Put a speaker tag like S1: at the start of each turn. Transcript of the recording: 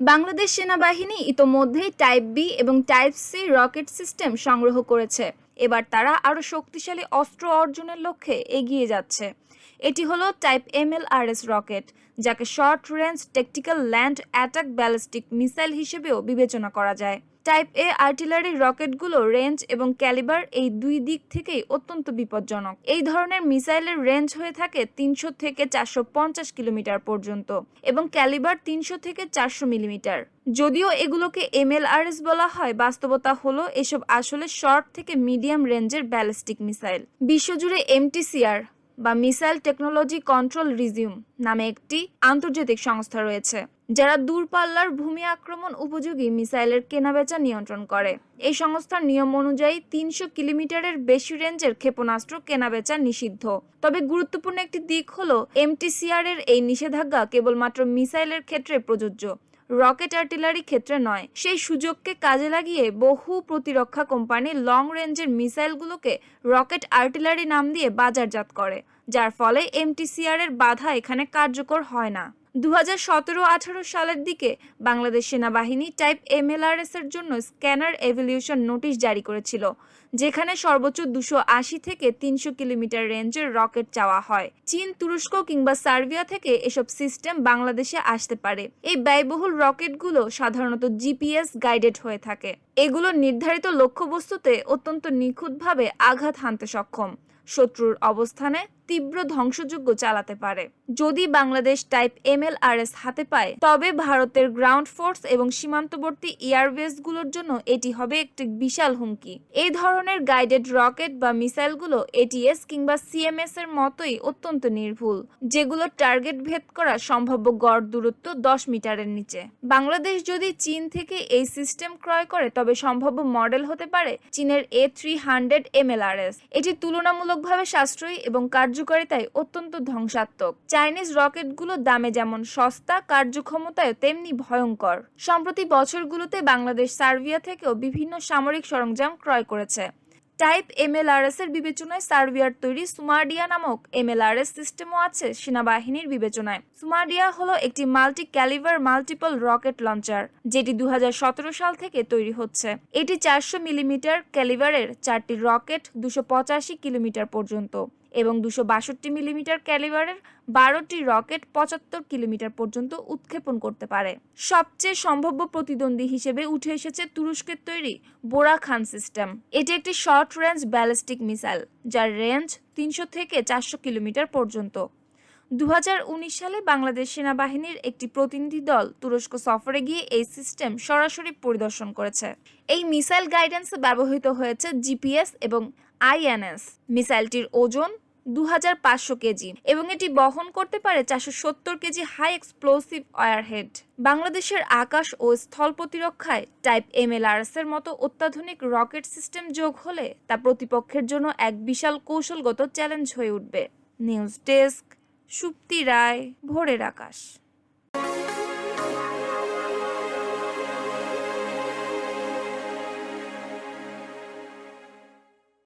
S1: বাংলাদেশ সেনাবাহিনী ইতোমধ্যেই type B এবং টাইপ সি রকেট সিস্টেম সংগ্রহ করেছে। এবার তারা আরও শক্তিশালী অস্ত্র অর্জনের লক্ষ্যে এগিয়ে যাচ্ছে। এটি হলো টাইপ এমএলআরএস রকেট, যাকে short range tactical land attack ballistic missile হিসেবেও বিবেচনা করা যায়। টাইপ এ আর্টিলারি রকেটগুলো রেঞ্জ এবং ক্যালিবার এই দুই দিক থেকেই অত্যন্ত বিপজ্জনক। এই ধরনের মিসাইলের রেঞ্জ হয়ে থাকে তিনশো থেকে চারশো পঞ্চাশ কিলোমিটার পর্যন্ত এবং ক্যালিবার তিনশো থেকে চারশো মিলিমিটার। যদিও এগুলোকে এমএলআরএস বলা হয়, বাস্তবতা হলো এসব আসলে শর্ট থেকে মিডিয়াম রেঞ্জের ব্যালিস্টিক মিসাইল। বিশ্বজুড়ে এমটিসিআর বা মিসাইল টেকনোলজি কন্ট্রোল রিজিউম নামে একটি আন্তর্জাতিক সংস্থা রয়েছে, যারা দূরপাল্লার ভূমি আক্রমণ উপযোগী মিসাইলের কেনাবেচা নিয়ন্ত্রণ করে। এই সংস্থার নিয়ম অনুযায়ী তিনশো কিলোমিটারের বেশি রেঞ্জের ক্ষেপণাস্ত্র কেনাবেচা নিষিদ্ধ। তবে গুরুত্বপূর্ণ একটি দিক হলো এমটিসিআর এর এই নিষেধাজ্ঞা কেবলমাত্র মিসাইলের ক্ষেত্রে প্রযোজ্য। রকেট আর্টিলারি ক্ষেত্রে নয়। সেই সুযোগকে কাজে লাগিয়ে বহু প্রতিরক্ষা কোম্পানি লং রেঞ্জের মিসাইলগুলোকে রকেট আর্টিলারি নাম দিয়ে বাজারজাত করে, যার ফলে এমটিসিআর এর বাধা এখানে কার্যকর হয় না। দু হাজার সতেরো আঠারো সালের দিকে বাংলাদেশ সেনাবাহিনী টাইপ এমএলআরএস এর জন্য স্ক্যানার এভলিউশন নোটিশ জারি করেছিল, যেখানে সর্বোচ্চ দুশো আশি থেকে তিনশো কিলোমিটার রেঞ্জের রকেট চাওয়া হয়। চীন, তুরস্ক কিংবা সার্বিয়া থেকে এসব সিস্টেম বাংলাদেশে আসতে পারে। এই ব্যয়বহুল রকেটগুলো সাধারণত জিপিএস গাইডেড হয়ে থাকে। এগুলো নির্ধারিত লক্ষ্যবস্তুতে অত্যন্ত নিখুঁতভাবে আঘাত হানতে সক্ষম। শত্রুর অবস্থানে তীব্র ধ্বংসযোগ্য চালাতে পারে। যদি বাংলাদেশ টাইপ এমএলআরএস হাতে পায়, তবে ভারতের গ্রাউন্ড ফোর্স এবং সীমান্তবর্তী এয়ারবেসগুলোর জন্য এটি হবে একটি বিশাল হুমকি। এই ধরনের গাইডেড রকেট বা মিসাইলগুলো এটিএস কিংবা সিএমএস এর মতোই অত্যন্ত নির্ভুল, যেগুলো টার্গেট ভেদ করা সম্ভাব্য গড় দূরত্ব দশ মিটারের নিচে। বাংলাদেশ যদি চীন থেকে এই সিস্টেম ক্রয় করে, তবে সম্ভাব্য মডেল হতে পারে চীনের এ থ্রি হান্ড্রেড এমএলআরএস। এটি তুলনামূলকভাবে সাশ্রয়ী এবং কার্যকারিতায় অত্যন্ত ধ্বংসাত্মক। চাইনিজ রকেটগুলো দামে যেমন সস্তা কার্যক্ষমতায় তেমনি ভয়ঙ্কর। সম্প্রতি বছরগুলোতে বাংলাদেশ সার্বিয়া থেকেও বিভিন্ন সামরিক সরঞ্জাম ক্রয় করেছে। টাইপ এমএলআরএস এর বিবেচনায় সার্বিয়ার তৈরি সুমার্ডিয়া নামক এমএলআরএস সিস্টেমও আছে সেনাবাহিনীর বিবেচনায়। সুমার্ডিয়া হলো একটি multi calibre multiple rocket launcher, যেটি দু হাজার সতেরো সাল থেকে তৈরি হচ্ছে। এটি চারশো মিলিমিটার ক্যালিভারের চারটি রকেট দুশো কিলোমিটার পর্যন্ত এবং দুশো বাষট্টি মিলিমিটার ক্যালিভারের বারোটি রকেট পঁচাত্তর কিলোমিটার পর্যন্ত উৎক্ষেপণ করতে পারে। সবচেয়ে সম্ভাব্য প্রতিদ্বন্দ্বী হিসেবে উঠে এসেছে তুরস্কের তৈরি বোরা খান সিস্টেম। এটি একটি শর্ট রেঞ্জ ব্যালিস্টিক মিসাইল, যার রেঞ্জ তিনশো থেকে চারশো কিলোমিটার পর্যন্ত। দু হাজার উনিশ সালে বাংলাদেশ সেনাবাহিনীর একটি প্রতিনিধি দল তুরস্ক সফরে গিয়ে এই সিস্টেম সরাসরি পরিদর্শন করেছে। এই মিসাইল গাইডেন্সে ব্যবহৃত হয়েছে জিপিএস এবং আইএনএস। মিসাইলটির ওজন দু হাজার পাঁচশো কেজি এবং এটি বহন করতে পারে চারশো সত্তর কেজি হাই এক্সপ্লোসিভ ওয়ারহেড বাংলাদেশের আকাশ ও স্থল প্রতিরক্ষায় টাইপ এমএলআরএস এর মতো অত্যাধুনিক রকেট সিস্টেম যোগ হলে তা প্রতিপক্ষের জন্য এক বিশাল কৌশলগত চ্যালেঞ্জ হয়ে উঠবে। নিউজ ডেস্ক সুপ্তি রায়, ভোরের আকাশ।